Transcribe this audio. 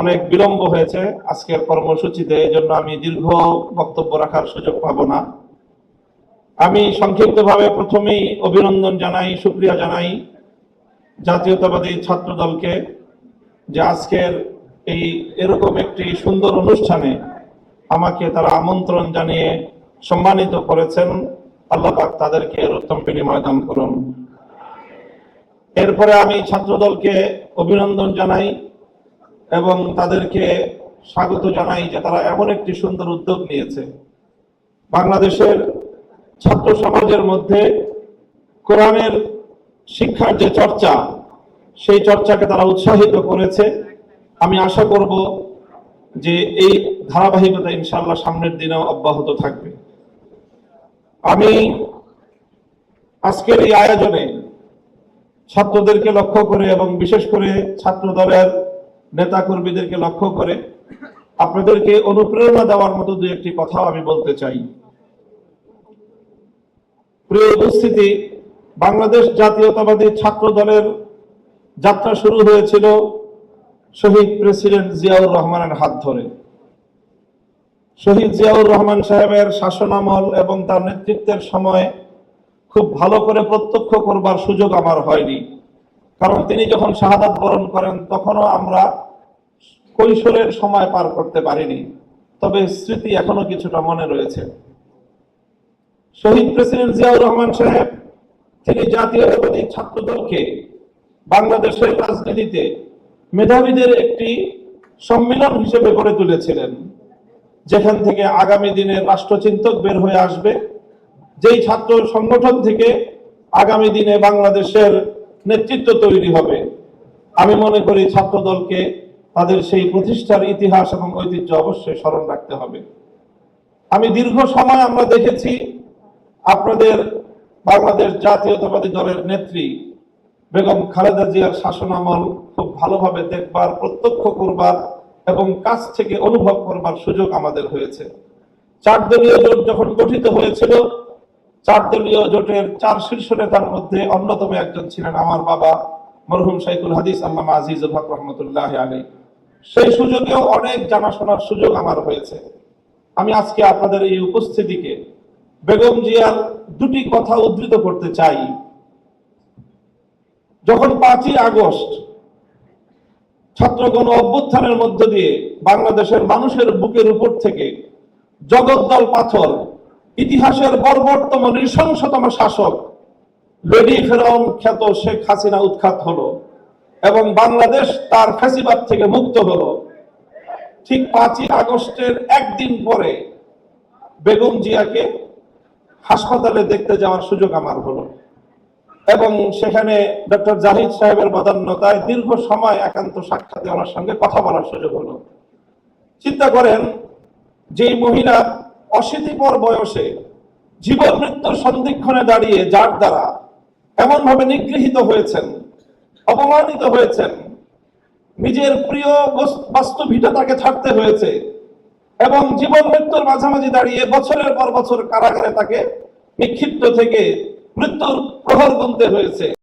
অনেক বিলম্ব হয়েছে আজকের কর্মসূচিতে এই জন্য আমি দীর্ঘ বক্তব্য রাখার সুযোগ পাবো না। আমি সংক্ষিপ্তভাবে প্রথমেই অভিনন্দন জানাই সুক্রিয়া জানাই জাতীয়তাবাদী ছাত্র দলকে যে আজকের এই এরকম একটি সুন্দর অনুষ্ঠানে আমাকে তারা আমন্ত্রণ জানিয়ে সম্মানিত করেছেন। আল্লাহ পাক তাদেরকে এর উত্তম বিনিময় দান করুন। এরপরে আমি ছাত্র দলকে অভিনন্দন জানাই। এবং তাদেরকে স্বাগত জানাই যে তারা এমন একটি সুন্দর উদ্যোগ নিয়েছে। বাংলাদেশের ছাত্র সমাজের মধ্যে কোরআনের শিক্ষার যে চর্চা, সেই চর্চাকে তারা উৎসাহিত করেছে। আমি আশা করব যে এই ধারাবাহিকতা ইনশাল্লাহ সামনের দিনেও অব্যাহত থাকবে। আমি আজকের এই আয়োজনে ছাত্রদেরকে লক্ষ্য করে এবং বিশেষ করে ছাত্র দলের নেতা কর্মীদেরকে লক্ষ্য করে আপনাদেরকে অনুপ্রেরণা দেওয়ার মতো দু একটি কথাও আমি বলতে চাই। প্রিয় উপস্থিতি, বাংলাদেশ জাতীয়তাবাদী ছাত্র দলের যাত্রা শুরু হয়েছিল শহীদ প্রেসিডেন্ট জিয়াউর রহমানের হাত ধরে। শহীদ জিয়াউর রহমান সাহেবের শাসনামল এবং তার নেতৃত্বের সময় খুব ভালো করে প্রত্যক্ষ করবার সুযোগ আমার হয়নি। কারণ তিনি যখন শাহাদাত বরণ করেন, তখনও আমরা কৈশোরের সময় পার করতে পারিনি। তবে স্মৃতি এখনও কিছুটা মনে রয়েছে। শহীদ প্রেসিডেন্ট জিয়াউর রহমান সাহেব, তিনি জাতীয়তাবাদী ছাত্র দলকে বাংলাদেশের রাজনীতিতে মেধাবীদের একটি সম্মেলন হিসেবে গড়ে তুলেছিলেন, যেখান থেকে আগামী দিনের রাষ্ট্রচিন্তক বের হয়ে আসবে। যেই ছাত্র সংগঠন থেকে আগামী দিনে বাংলাদেশের নেতৃত্ব তৈরি হবে। আমি মনে করি ছাত্র দলকে তাদের সেই প্রতিষ্ঠার ইতিহাস এবং ঐতিহ্য অবশ্যই স্মরণ রাখতে হবে। আমি দীর্ঘ সময় আমরা দেখেছি আপনাদের বাংলাদেশ জাতীয়তাবাদী দলের নেত্রী বেগম খালেদা জিয়ার শাসন আমল খুব ভালোভাবে দেখবার, প্রত্যক্ষ করবার এবং কাছ থেকে অনুভব করবার সুযোগ আমাদের হয়েছে। চার দলীয় জোট যখন গঠিত হয়েছিল চার দলীয় জোটের চার শীর্ষ নেতার মধ্যে অন্যতম একজন ছিলেন আমার বাবা মরহুম শাইকুল হাদিস আল্লামা আজিজুল হক রহমতুল্লাহ আলী সেই সুযোগেও অনেক জানাশোনার সুযোগ আমার হয়েছে। আমি আজকে আপনাদের এই উপস্থিতিকে বেগম জিয়ার দুটি কথা উদ্ধৃত করতে চাই। যখন পাঁচই আগস্ট ছাত্রগণ অভ্যুত্থানের মধ্য দিয়ে বাংলাদেশের মানুষের বুকের উপর থেকে জগদ্দল পাথর ইতিহাসের বর্বরতম নৃশংসতম শাসক লেডি ফেরাউন খ্যাত শেখ হাসিনা উৎখাত হলো এবং বাংলাদেশ তার ফ্যাসিবাদ থেকে মুক্ত হলো। ঠিক পাঁচই আগস্টের একদিন পরে বেগম জিয়াকে হাসপাতালে দেখতে যাওয়ার সুযোগ আমার হলো এবং সেখানে ডক্টর জাহিদ সাহেবের বদান্যতায় দীর্ঘ সময় একান্ত সাক্ষাতে ওনার সঙ্গে কথা বলার সুযোগ হলো। চিন্তা করেন, যেই মহিলা অশীতিপর বয়সে জীবন মৃত্যুর সন্ধিক্ষণে দাঁড়িয়ে যার দ্বারা এমন ভাবে নিগৃহীত হয়েছেন, অপমানিত হয়েছেন, নিজের প্রিয় বস- বাস্তু তাকে ছাড়তে হয়েছে এবং জীবন মৃত্যুর মাঝামাঝি দাঁড়িয়ে বছরের পর বছর কারাগারে তাকে নিক্ষিপ্ত থেকে মৃত্যুর প্রহর গুনতে হয়েছে।